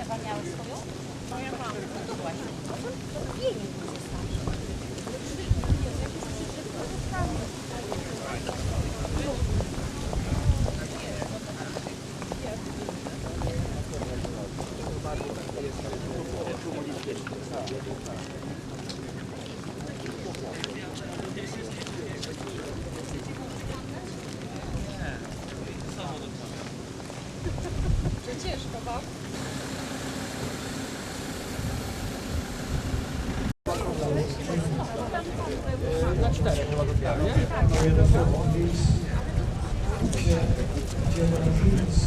Ewa miała swoją? Moja mama. No to właśnie. No to, Ciężko, bo...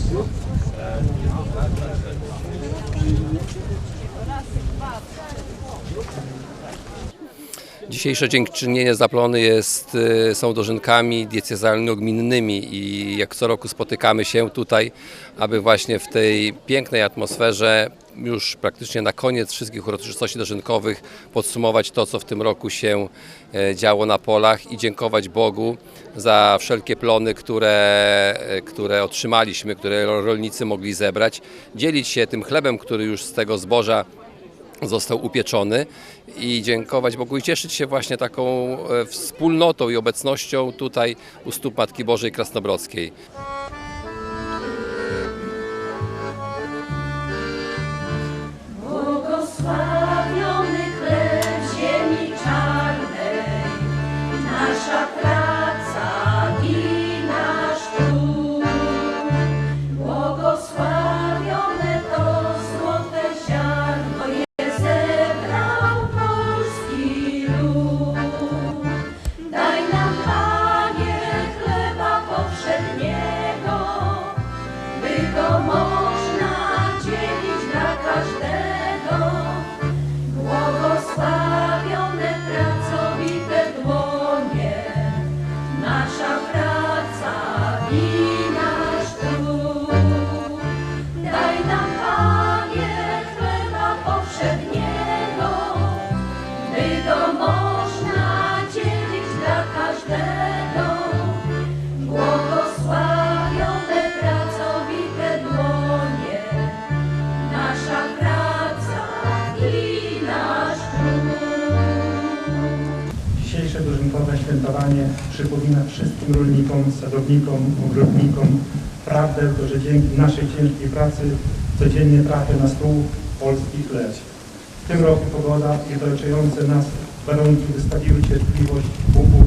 行。Dzisiejsze dziękczynienie zaplony jest, y, są dożynkami diecezjalno-gminnymi i jak co roku spotykamy się tutaj, aby właśnie w tej pięknej atmosferze już praktycznie na koniec wszystkich uroczystości dożynkowych podsumować to, co w tym roku się e, działo na polach i dziękować Bogu za wszelkie plony, które, e, które otrzymaliśmy, które rolnicy mogli zebrać, dzielić się tym chlebem, który już z tego zboża został upieczony i dziękować Bogu i cieszyć się właśnie taką e, wspólnotą i obecnością tutaj u stóp Matki Bożej Krasnobrodzkiej. I świętowanie przypomina wszystkim rolnikom, sadownikom, ogrodnikom prawdę, to, że dzięki naszej ciężkiej pracy codziennie trafia na stół polski chleb. W tym roku pogoda i otaczające nas warunki wystawiły cierpliwość, upór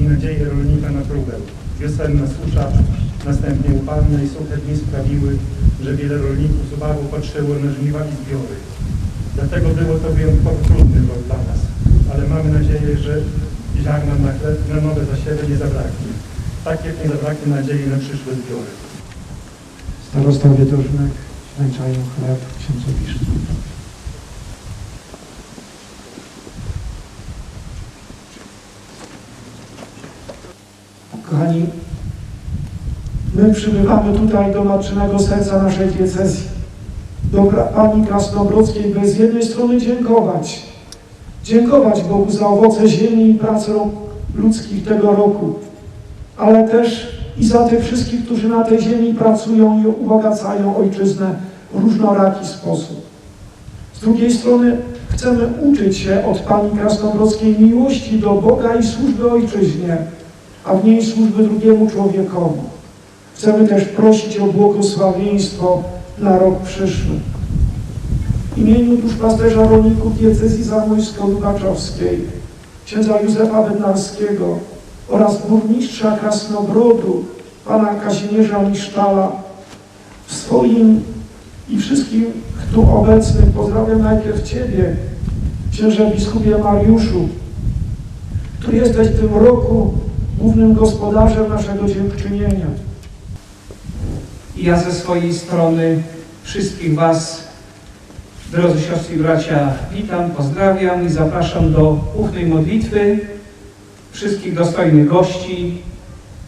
i nadzieję rolnika na próbę. Wiosenna susza, następnie upalne i suche dni sprawiły, że wiele rolników z obawą patrzyło na żniwa i zbiory. Dlatego było to wyjątkowo trudny rok dla nas, ale mamy nadzieję, że ziarna na, chleb, na nowe zasiewy nie zabraknie. Tak jak nie zabraknie nadziei na przyszłe zbiory. Starostowie Dożnek wręczają chleb księdzowi Szydłowi. Kochani, my przybywamy tutaj do matczynego serca naszej diecezji, do Pani Krasnobrodzkiej, by z jednej strony dziękować, dziękować Bogu za owoce ziemi i pracy rąk ludzkich tego roku, ale też i za tych wszystkich, którzy na tej ziemi pracują i ubogacają ojczyznę w różnoraki sposób. Z drugiej strony chcemy uczyć się od Pani Krasnobrodzkiej miłości do Boga i służby ojczyźnie, a w niej służby drugiemu człowiekowi. Chcemy też prosić o błogosławieństwo na rok przyszły. W imieniu duszpasterza rolników diecezji zamojsko-lubaczowskiej, księdza Józefa Bednarskiego oraz burmistrza Krasnobrodu, pana Kazimierza Misztala, w swoim i wszystkim tu obecnych pozdrawiam najpierw Ciebie, księże biskupie Mariuszu, który jesteś w tym roku głównym gospodarzem naszego dziękczynienia. I ja ze swojej strony wszystkich Was, drodzy siostry i bracia, witam, pozdrawiam i zapraszam do ufnej modlitwy wszystkich dostojnych gości.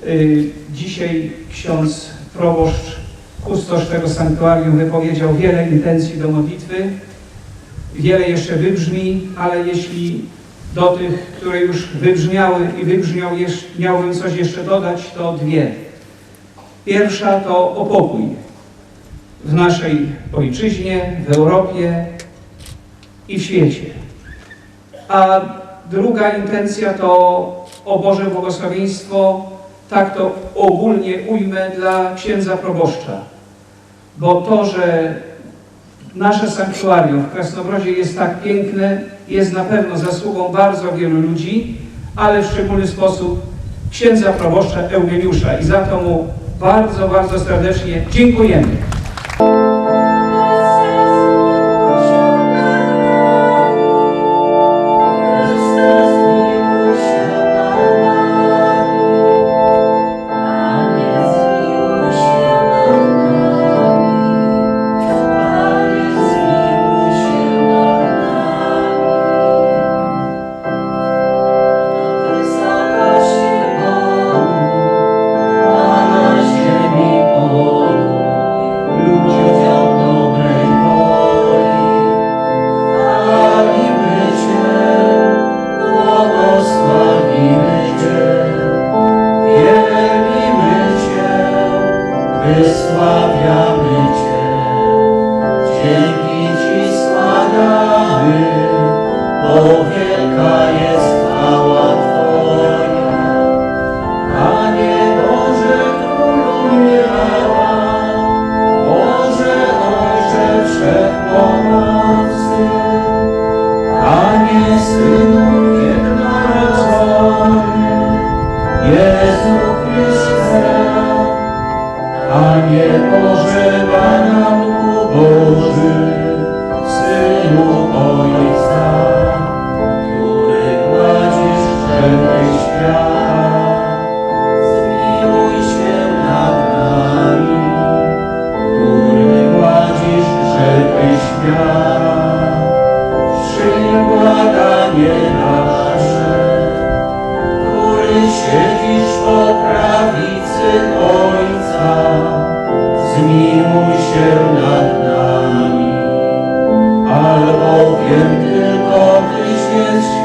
Y, Dzisiaj ksiądz proboszcz, kustosz tego sanktuarium wypowiedział wiele intencji do modlitwy. Wiele jeszcze wybrzmi, ale jeśli do tych, które już wybrzmiały i wybrzmiał, miałbym coś jeszcze dodać, to dwie. Pierwsza to o pokój w naszej ojczyźnie, w Europie i w świecie. A druga intencja to o Boże błogosławieństwo, tak to ogólnie ujmę dla księdza proboszcza. Bo to, że nasze sanktuarium w Krasnobrodzie jest tak piękne, jest na pewno zasługą bardzo wielu ludzi, ale w szczególny sposób księdza proboszcza Eugeniusza i za to mu bardzo, bardzo serdecznie dziękujemy.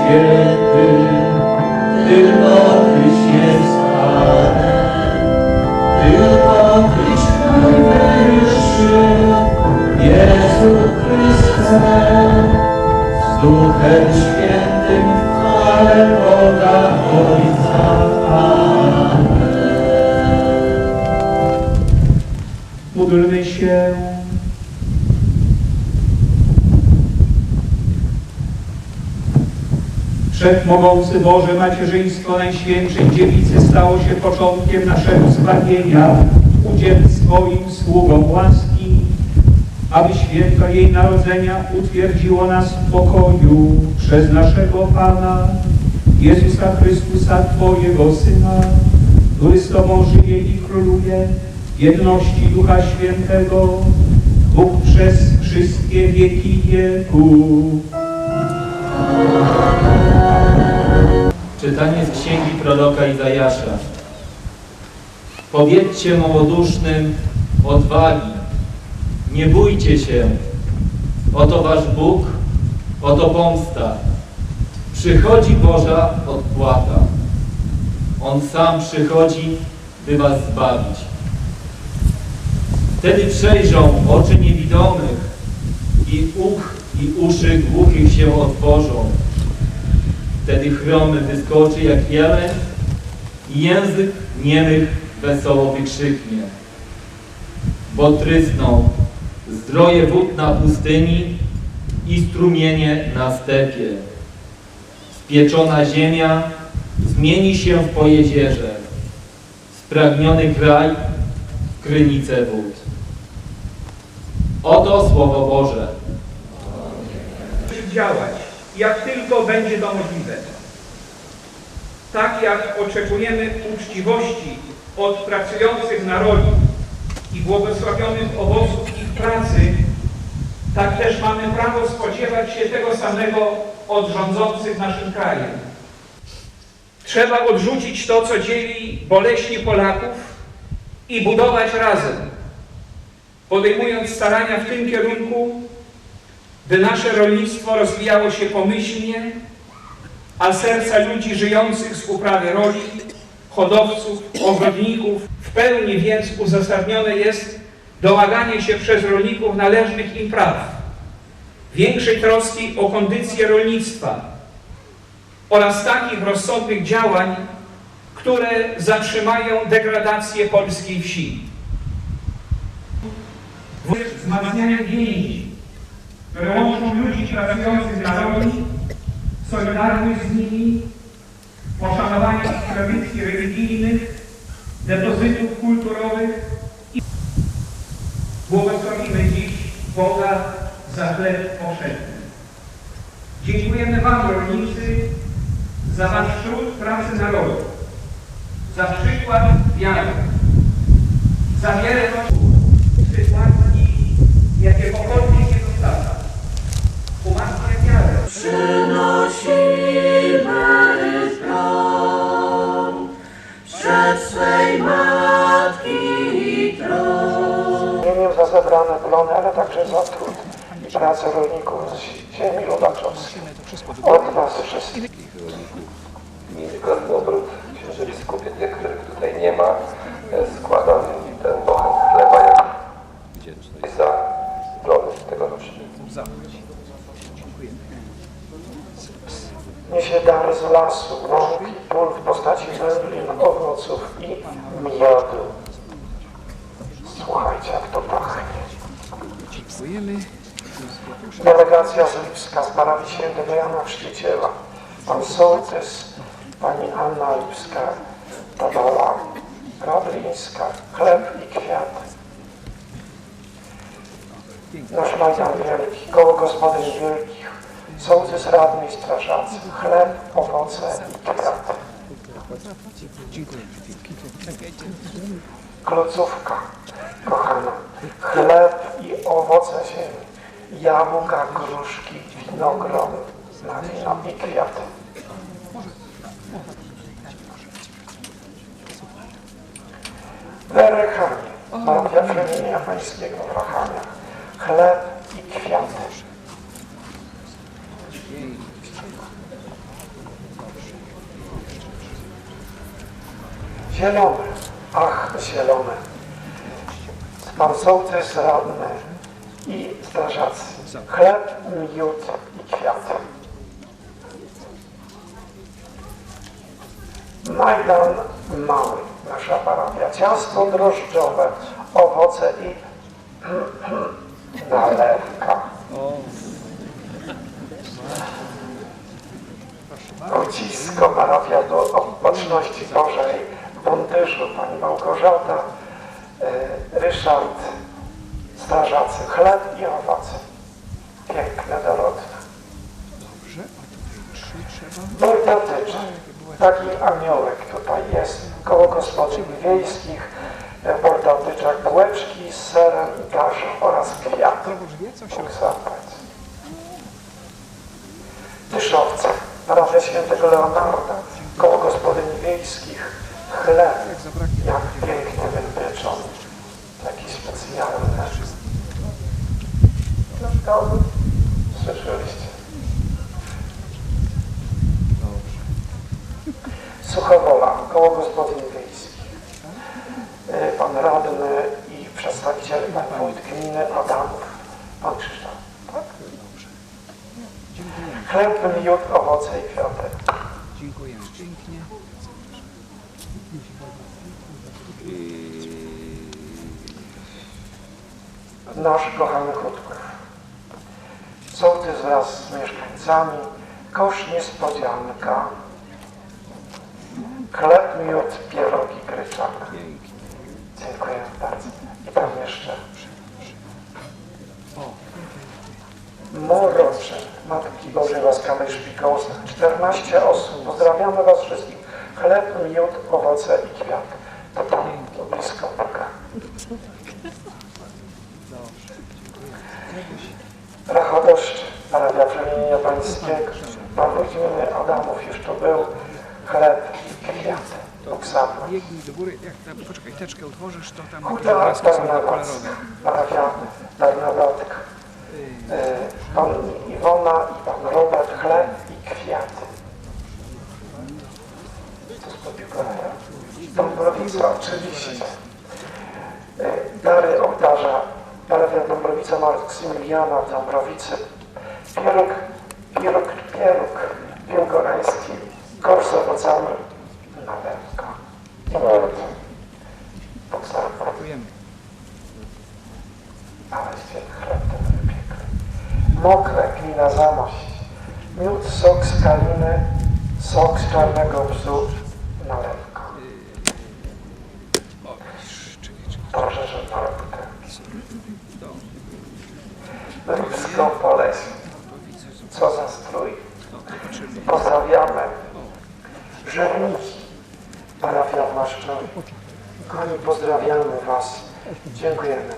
Święty, tylko Tyś jest Panem, tylko Tyś najwyższy, Jezu Chryste, z Duchem Świętym w chwale Boga Ojca. Wszechmogący Boże, macierzyństwo Najświętszej Dziewicy stało się początkiem naszego zbawienia. Udziel swoim sługom łaski, aby święto jej narodzenia utwierdziło nas w pokoju przez naszego Pana, Jezusa Chrystusa, Twojego Syna, który z Tobą żyje i króluje jedności Ducha Świętego, Bóg przez wszystkie wieki wieków. Czytanie z księgi proroka Izajasza. Powiedzcie małodusznym odwagi, nie bójcie się, oto wasz Bóg, oto pomsta. Przychodzi Boża odpłata. On sam przychodzi, by was zbawić. Wtedy przejrzą oczy niewidomych i uch i uszy głuchych się otworzą. Wtedy chromy wyskoczy jak jeleń i język niemych wesoło wykrzyknie. Bo trysną zdroje wód na pustyni i strumienie na stepie. Spieczona ziemia zmieni się w pojezierze. Spragniony kraj w krynicę wód. Oto Słowo Boże. działać, jak tylko będzie to możliwe. Tak jak oczekujemy uczciwości od pracujących na roli i błogosławionych owoców ich pracy, tak też mamy prawo spodziewać się tego samego od rządzących naszym krajem. Trzeba odrzucić to, co dzieli boleśnie Polaków i budować razem, podejmując starania w tym kierunku, by nasze rolnictwo rozwijało się pomyślnie, a serca ludzi żyjących z uprawy roli, hodowców, ogrodników, w pełni więc uzasadnione jest domaganie się przez rolników należnych im praw, większej troski o kondycję rolnictwa oraz takich rozsądnych działań, które zatrzymają degradację polskiej wsi. Wzmacnianie więzi które łączą ludzi pracujących na roli, solidarność z nimi, poszanowanie tradycji religijnych, depozytów kulturowych i błogosławimy dziś Boga za chleb powszechny. Dziękujemy Wam, rolnicy, za Wasz trud pracy na roli, za przykład wiary, za wiarę w sytuacji, jakiegokolwiek pracę rolników z ziemi lubaczowskiej. Od nas wszystkich. Gminy Krasnobród, księży biskupie, tych, których tutaj nie ma, e, składam ten bochen chleba jak za plony tegoroczne. Niesie dar z lasu, łąk i pól w postaci wędlin, owoców i miodu. Słuchajcie, jak to pachnie. Delegacja z Lipska z parafii świętego Jana Chrzciciela. Pan sołtys, pani Anna Lipska, Tadola Radlińska, chleb i kwiaty. Nasz Majdan Wielki, koło gospodyń wielkich, sołtys radny i strażacy, chleb, owoce i kwiaty. Klocówka, kochana, chleb i owoce ziemi, jabłka, gruszki, winogron, na i kwiaty. Werechanie, partia plemienia pańskiego w Rachaniach, chleb i kwiaty. Zielone, ach zielone. Pan sołtys radny i strażacy. Chleb, miód i kwiaty. Majdan Mały, nasza parafia. Ciasto drożdżowe, owoce i nalewka. Ucisko, parafia do Opatrzności Bożej, w Bondyżu, Pani Małgorzata, y, Ryszard, strażacy, chleb i owoce. Piękne, dorodne. Bordotycz, taki aniołek tutaj jest, koło gospodyń wiejskich, w bordotyczach bułeczki z serem i kaszą oraz kwiat. Bóg zapłać. Dyszowce, parafia świętego Leonarda, koło gospodyń wiejskich, chleb, jak pięknie wypieczony, taki specjalny. No, słyszeliście? Suchowola, koło gospodyń wiejskich. Y, Pan radny i przedstawiciel, pan wójt gminy Adamów, pan Krzysztof. Tak? Chleb, miód, owoce i kwiatek. Dziękujemy pięknie. Nasz kochany Chudków. Sołtys wraz z mieszkańcami, kosz niespodzianka, chleb, miód, pierogi gryczane. Dziękuję bardzo. I tam jeszcze Morocze, Matki Bożej Łaskawej Szpikołowskiej, 14 osób. Pozdrawiamy Was wszystkich. Chleb, miód, owoce i kwiat. To tam, to blisko. Przemienienia pańskiego. Adamów już tu był. Chleb i kwiat. Bóg zapłać. Biegnij do góry, jak tam, poczekaj, teczkę otworzysz, to tam obrazki są Tarnowac, kolorowe. parafia Tarnowatka. E, Pan Iwona i pan Robert chleb i kwiaty. Podziękowania. Dąbrowica oczywiście. E, Dary ołtarza, parafia Dąbrowica Maksymiliana w Dąbrowicy. Pieróg białgorański, kosz z owocami, bardzo. Podstawa. Dziękujemy. Aleście chleb ten wypiekły. Mokre, gmina Zamość. Miód, sok z kaliny, sok z czarnego bzu, nalewka. Proszę, że nalewkę. Rusko Poleś. Co za strój. Pozdrawiamy. Żerniki. Parafia w Maszczowie. Kochani, pozdrawiamy Was. Dziękujemy.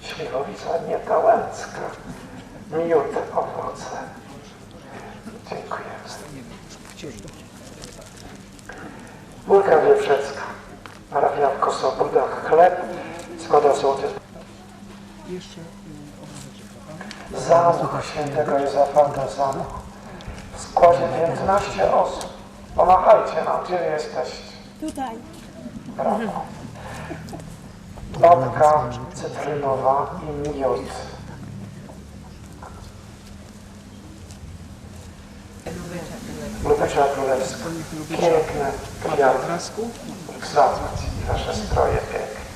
Śliwowica Nietałęcka. Miód, owoce. Dziękuję. Mórka Wieprzecka. Parafia w Kosobudach. Chleb. Zgoda sołtys. Jeszcze Zamuch świętego Józefa do. W składzie 15 osób. Pomachajcie nam, gdzie jesteście. Tutaj. Brawo. Babka cytrynowa i miód. Lubycza Królewska. Piękne kwiaty. obrazku. Zobacz, nasze stroje piękne.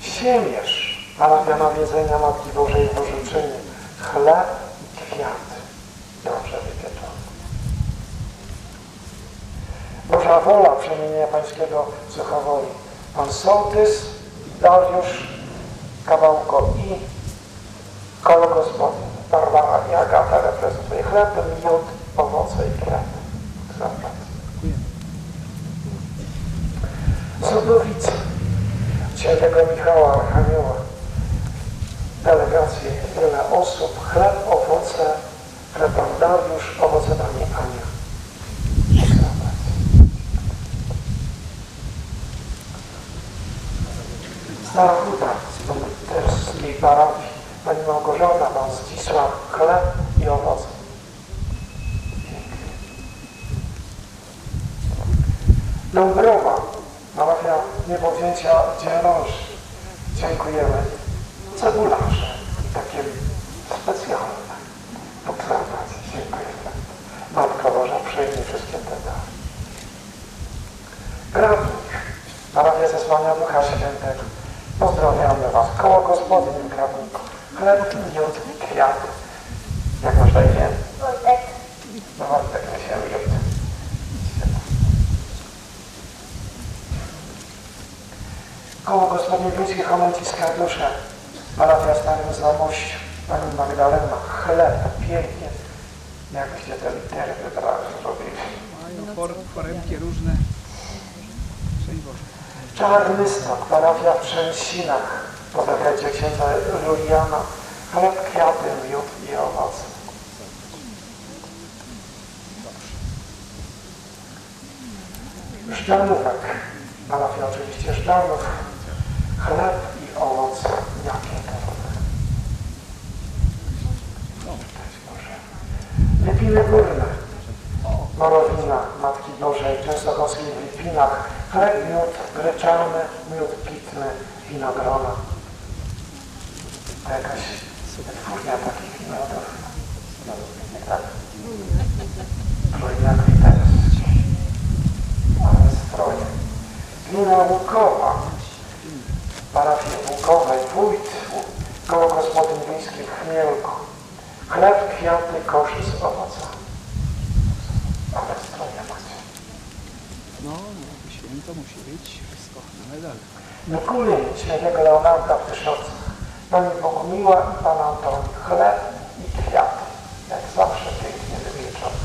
Siemiesz, parafia nawiedzenia Matki Bożej Bożyczyny. Chleb i kwiaty. Dobrze wypieczone. Boża wola przemienienia Pańskiego Suchowoli. Pan Sołtys, Dariusz, Kawałko i gospody. Barbara i Agata reprezentuje chleb, miód, owoce i. Zobacz. Zubowice. Świętego Michała Archanioła. Delegacje, wiele osób, chleb, owoce, chleb pan Dariusz, owoce pani Ania. Zobacz. Stara Huta, z- też z tej parafii, pani Małgorzata, pan Zdzisław, chleb i owoce. Dąbrowa, parafia niebowzięcia dzieloży. Dziękujemy. Cebularze, takie specjalne. Obserwacje, dziękuję. przyjmij dary. Grabnik, parafia zesłania Ducha Świętego. Pozdrawiamy Was. Koło gospodyń w Grabniku. Chleb, miód i kwiaty. Jak masz na imię? Wojtek. No Wojtek, my się miód. Koło gospodyń ludzkich Homenci Skardusze. Parafia Starym Zamościu. Pani Magdalena. Chleb, pięknie. Jakbyście te litery wybrali, zrobili. For, foremki różne. Czarny Stok, parafia w Trzęsinach. Pozdrawiajcie księdza Juliana. Chleb, kwiaty, miód i owoce. Żdanówek. Parafia oczywiście Żdanów. Chleb i owoce. Jakie to dobre. Szczęść Boże. Lipiny Górne. Morowina Matki Bożej, Częstochowskiej w Lipinach, chleb, miód gryczany, miód pitny, winogrona. To jakaś wytwórnia takich miodów. Nie tak? Trójna Kwiters. Ale stroje. Gmina Łukowa. Parafie Łukowej, Wójt, koło gospodyń wiejskich w Chmielku. Chleb, kwiaty, koszy z owocami. Ale stroje macie. No, no, święto musi być wszystko na medal. Mikuliej świętego Leonarda w Tyszowcach. Pani Bogumiła i Pan Antoni. Chleb i kwiaty. Jak zawsze pięknie wywieczone.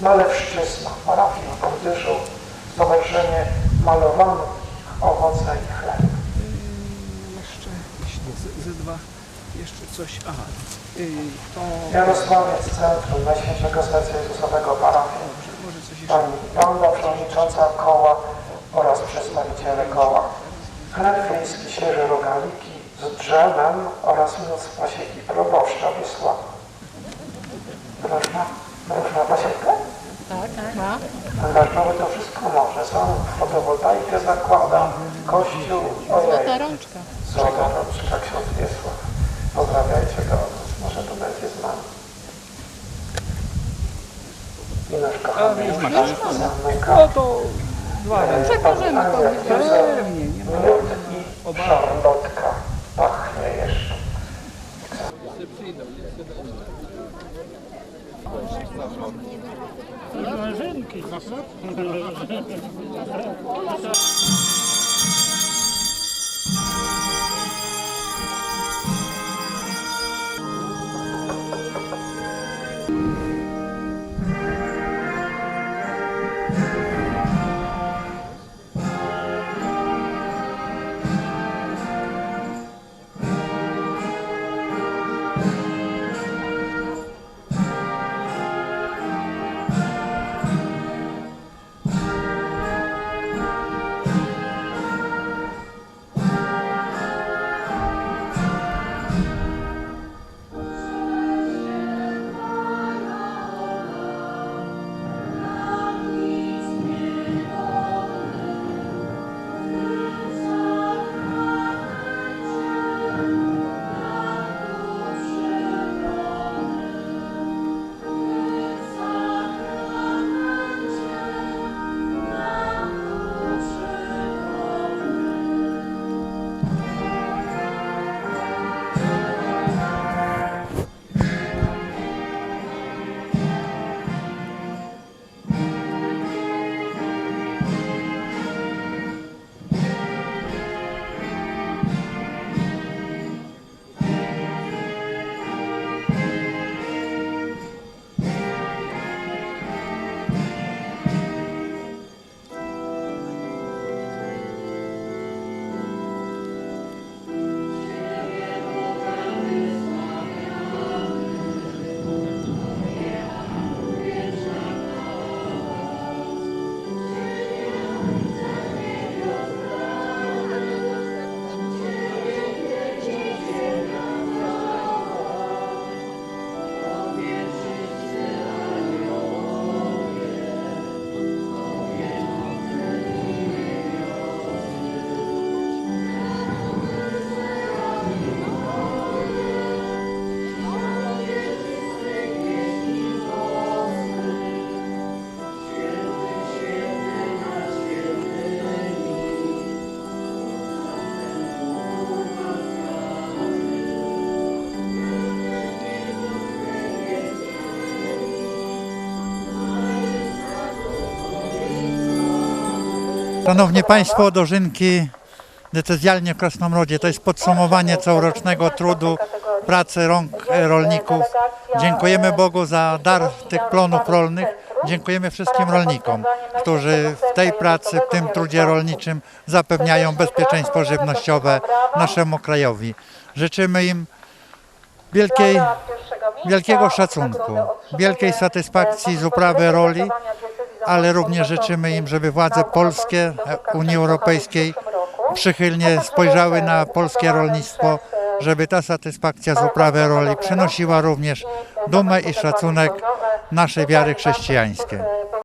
Malewszczyzna, parafii w Bordyszu, Stowarzyszenie Malowanych, Owoce i Chleb. Yy, jeszcze, jeśli z, z dwa, jeszcze coś, aha, yy, to Jarosławiec Centrum Najświętszego Serca Jezusowego Parafii. dobrze, może coś jeszcze. Pani Wanda, przewodnicząca koła oraz przedstawiciele koła. Chleb wiejski świeże rogaliki z drzewem oraz móc pasieki proboszcza Wisława. Drożna, drożna pasiekę? Tak, ma. Angażowy to wszystko może. Sam fotowoltaikę zakłada, kościół, ojej. Złota rączka. Złota rączka, ksiądz Wiesław. Pozdrawiajcie go, może tu będzie z nami. I nasz kochany już zamyka. No to dwa razy. Przekażemy komuś. Szanowni Państwo, dożynki decyzjalnie w Krasnomrodzie to jest podsumowanie całorocznego trudu, pracy rąk e, rolników. Dziękujemy Bogu za dar tych plonów rolnych. Dziękujemy wszystkim rolnikom, którzy w tej pracy, w tym trudzie rolniczym zapewniają bezpieczeństwo żywnościowe naszemu krajowi. Życzymy im wielkiej, wielkiego szacunku, wielkiej satysfakcji z uprawy roli, ale również życzymy im, żeby władze polskie e, Unii Europejskiej przychylnie spojrzały na polskie rolnictwo, żeby ta satysfakcja z uprawy roli przynosiła również dumę i szacunek naszej wiary chrześcijańskiej.